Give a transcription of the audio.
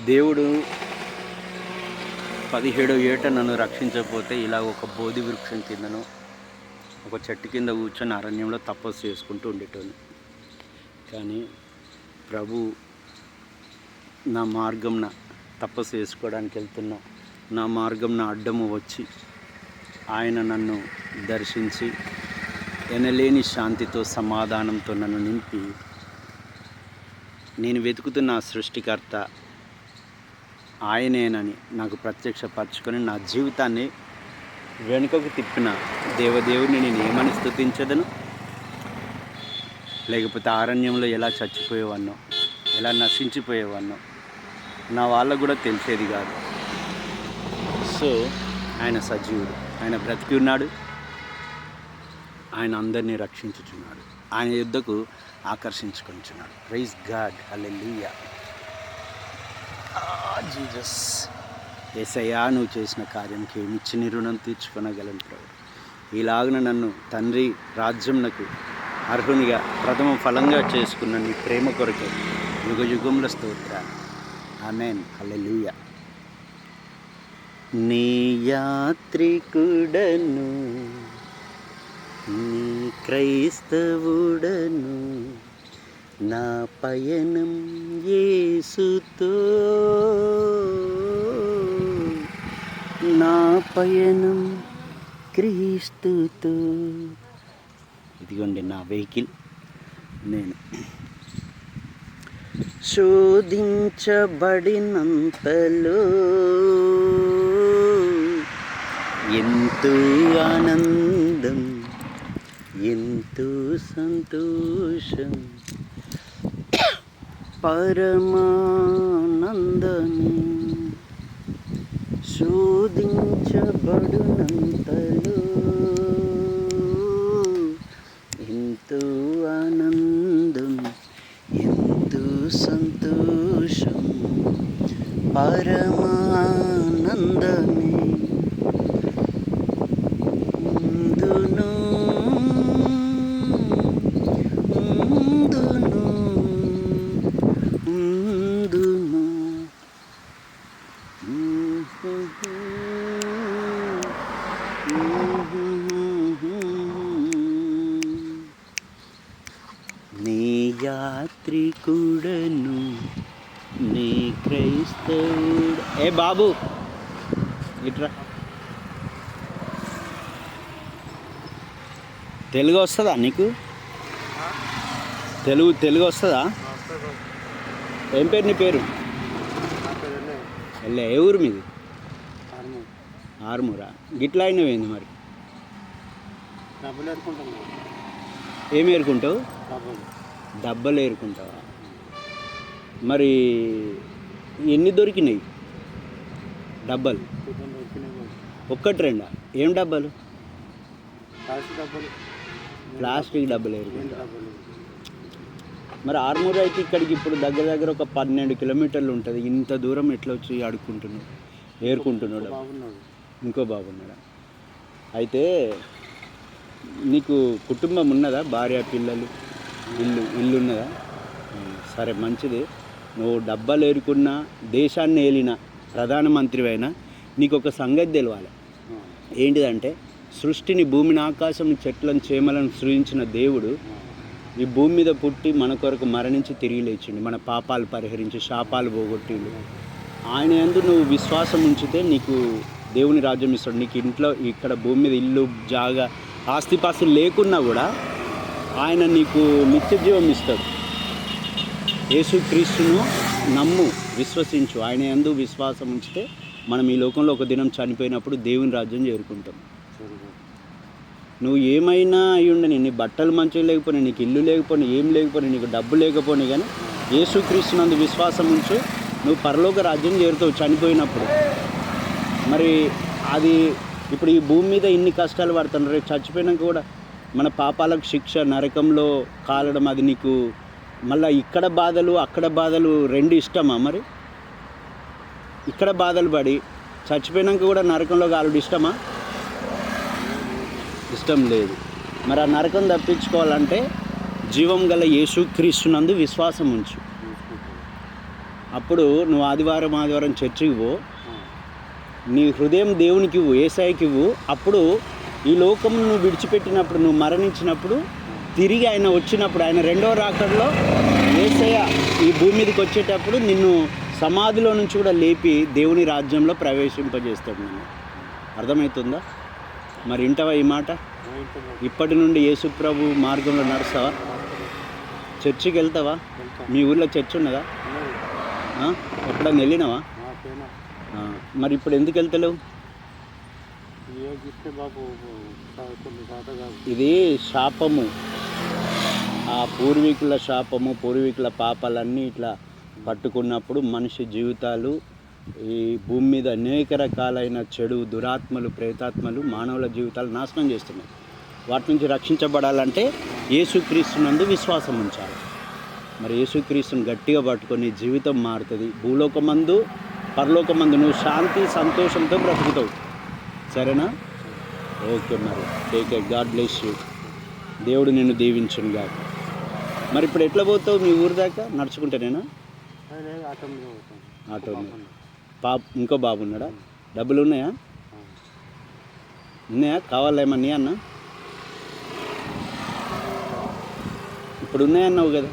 దేవుడు పదిహేడో ఏట నన్ను రక్షించకపోతే ఇలా ఒక బోధి వృక్షం కిందను ఒక చెట్టు కింద కూర్చొని అరణ్యంలో తపస్సు చేసుకుంటూ ఉండేటోని కానీ ప్రభు నా మార్గంన తపస్సు చేసుకోవడానికి వెళ్తున్నా నా మార్గంన అడ్డము వచ్చి ఆయన నన్ను దర్శించి ఎనలేని శాంతితో సమాధానంతో నన్ను నింపి నేను వెతుకుతున్న సృష్టికర్త ఆయనేనని నాకు ప్రత్యక్షపరచుకొని నా జీవితాన్ని వెనుకకు తిప్పిన దేవదేవుని నేను ఏమని స్థుతించదను? లేకపోతే అరణ్యంలో ఎలా చచ్చిపోయేవాన్నో ఎలా నశించిపోయేవాన్నో నా వాళ్ళకు కూడా తెలిసేది కాదు. సో ఆయన సజీవుడు. ఆయన బ్రతికి ఉన్నాడు. ఆయన అందరినీ రక్షించుచున్నాడు. ఆయన యుద్ధకు ఆకర్షించుకుంటున్నాడు praise God alleluia Jesus Yesayya నువ్వు చేసిన కార్యంకి ఇచ్చిన రుణం తీర్చుకొనగలను ప్రభు. ఈలాగున నన్ను తండ్రి రాజ్యంనకు అర్హునిగా ప్రథమ ఫలంగా చేసుకున్న నీ ప్రేమ కొరకే యుగ యుగంలో స్తోత్ర. ఆమెన్. హల్లెలూయా. నీ యాత్రికుడను నీ క్రైస్తవుడను నా పయనం ఏసుతో నా పయనం క్రీస్తుతో. ఇదిగోండి నా వెహికల్. నేను శోధించబడినంతలో ఎంతో ఆనందం ఎంతో సంతోషం. పరమానందని శోధించబడునంతలు. ఎంతో ఆనందం ఎంతో సంతోషం పరమానందమే. యాత్రికుడను నీ క్రైస్తవుడు. ఏ బాబు ఇట్రా. తెలుగు వస్తుందా నీకు? తెలుగు తెలుగు వస్తుందా? ఏం పేరు నీ పేరు? వెళ్ళే ఏ ఊరు మీది? ఆరుమూరా. గిట్లా అయినవేంది మరి? ఏం ఏరుకుంటావు? దెబ్బలు ఏరుకుంటావా? మరి ఎన్ని దొరికినాయి? డబ్బలు? ఒక్కటి రెండా? ఏం డబ్బాలు? డబ్బులు ప్లాస్టిక్ డబ్బులు ఏరుకుంటా మరి ఆర్మూర్ అయితే ఇక్కడికి ఇప్పుడు దగ్గర దగ్గర ఒక పన్నెండు కిలోమీటర్లు ఉంటుంది. ఇంత దూరం ఎట్లా వచ్చి అడుక్కుంటున్నాడు ఏరుకుంటున్నాడు ఇంకో ఇంకో బాగున్నాడా అయితే నీకు కుటుంబం ఉన్నదా? భార్య పిల్లలు? ఇల్లు ఇల్లు ఉన్నదా సరే మంచిది. నువ్వు డబ్బాలు ఏరుకున్న దేశాన్ని ఏలిన ప్రధానమంత్రి అయినా నీకు ఒక సంగతి తెలవాలి. ఏంటిదంటే సృష్టిని భూమిని ఆకాశం చెట్లను చేమలను సృజించిన దేవుడు ఈ భూమి మీద పుట్టి మన కొరకు మరణించి తిరిగి లేచిండు. మన పాపాలు పరిహరించి శాపాలు పోగొట్టిండు. ఆయన ఎందు నువ్వు విశ్వాసం ఉంచితే నీకు దేవుని రాజ్యం ఇస్తాడు. నీకు ఇంట్లో ఇక్కడ భూమి మీద ఇల్లు జాగా ఆస్తిపాస్తులు లేకున్నా కూడా ఆయన నీకు నిత్య జీవం ఇస్తాడు. యేసుక్రీస్తును నమ్ము విశ్వసించు. ఆయన యందు విశ్వాసం ఉంచితే మనం ఈ లోకంలో ఒక దినం చనిపోయినప్పుడు దేవుని రాజ్యం చేరుకుంటాం. నువ్వు ఏమైనా అయి ఉండని నీ బట్టలు మంచిగా లేకపోయినా నీకు ఇల్లు లేకపోయినా ఏం లేకపోయినా నీకు డబ్బు లేకపోయినా కానీ యేసుక్రీస్తునందు విశ్వాసం ఉంచు. నువ్వు పరలోక రాజ్యం చేరుతావు చనిపోయినప్పుడు. మరి అది ఇప్పుడు ఈ భూమి మీద ఇన్ని కష్టాలు పడుతున్నారు రేపు చచ్చిపోయినాక కూడా మన పాపాలకు శిక్ష నరకంలో కాలడం అది నీకు మళ్ళీ ఇక్కడ బాధలు అక్కడ బాధలు రెండు ఇష్టమా మరి? ఇక్కడ బాధలు పడి చచ్చిపోయినాక కూడా నరకంలో కాలుడు ఇష్టమా? ఇష్టం లేదు. మరి ఆ నరకం తప్పించుకోవాలంటే జీవం గల యేసు క్రీస్తునందు విశ్వాసం ఉంచు. అప్పుడు నువ్వు ఆదివారం ఆదివారం చర్చికి పో. నీ హృదయం దేవునికి ఇవ్వు ఏసాయికి ఇవ్వు. అప్పుడు ఈ లోకం నువ్వు విడిచిపెట్టినప్పుడు నువ్వు మరణించినప్పుడు తిరిగి ఆయన వచ్చినప్పుడు ఆయన రెండో రాకడలో ఏసయ్య ఈ భూమి మీదకి వచ్చేటప్పుడు నిన్ను సమాధిలో నుంచి కూడా లేపి దేవుని రాజ్యంలో ప్రవేశింపజేస్తాడు నిన్ను. అర్థమవుతుందా మరి ఇంటవా ఈ మాట? ఇప్పటి నుండి యేసుప్రభు మార్గంలో నడుస్తావా? చర్చికి వెళ్తావా? మీ ఊర్లో చర్చ్ ఉన్నదా? ఉన్నది. ఎప్పుడన్నా వెళ్ళినావా? మరి ఇప్పుడు ఎందుకు వెళ్తలేవు ఏ ఇస్తే బాబు తా- కొన్ని తాత కాదు ఇది శాపము. ఆ పూర్వీకుల శాపము పూర్వీకుల పాపాలన్నీ ఇట్లా పట్టుకున్నప్పుడు మనిషి జీవితాలు ఈ భూమి మీద అనేక రకాలైన చెడు దురాత్మలు ప్రేతాత్మలు మానవుల జీవితాలు నాశనం చేస్తున్నాయి. వాటి నుంచి రక్షించబడాలంటే యేసుక్రీస్తునందు విశ్వాసం ఉంచాలి. మరి యేసుక్రీస్తుని గట్టిగా పట్టుకొని జీవితం మారుతుంది. భూలోకమందు పరలోకమందు నువ్వు శాంతి సంతోషంతో బ్రతుకుతావు. సరేనా? ఓకే మరి. టేక్ గాడ్ బ్లెస్ యూ దేవుడు నిన్ను దీవించును గాక. మరి ఇప్పుడు ఎట్లా పోతావు? మీ ఊరు దాకా? నడుచుకుంటానేనా? ఆటో మీద పాప ఇంకో బాబు ఉన్నాడా? డబ్బులు ఉన్నాయా? ఉన్నాయా? కావాలా ఏమన్నా అన్న? ఇప్పుడు ఉన్నాయన్నావు కదా.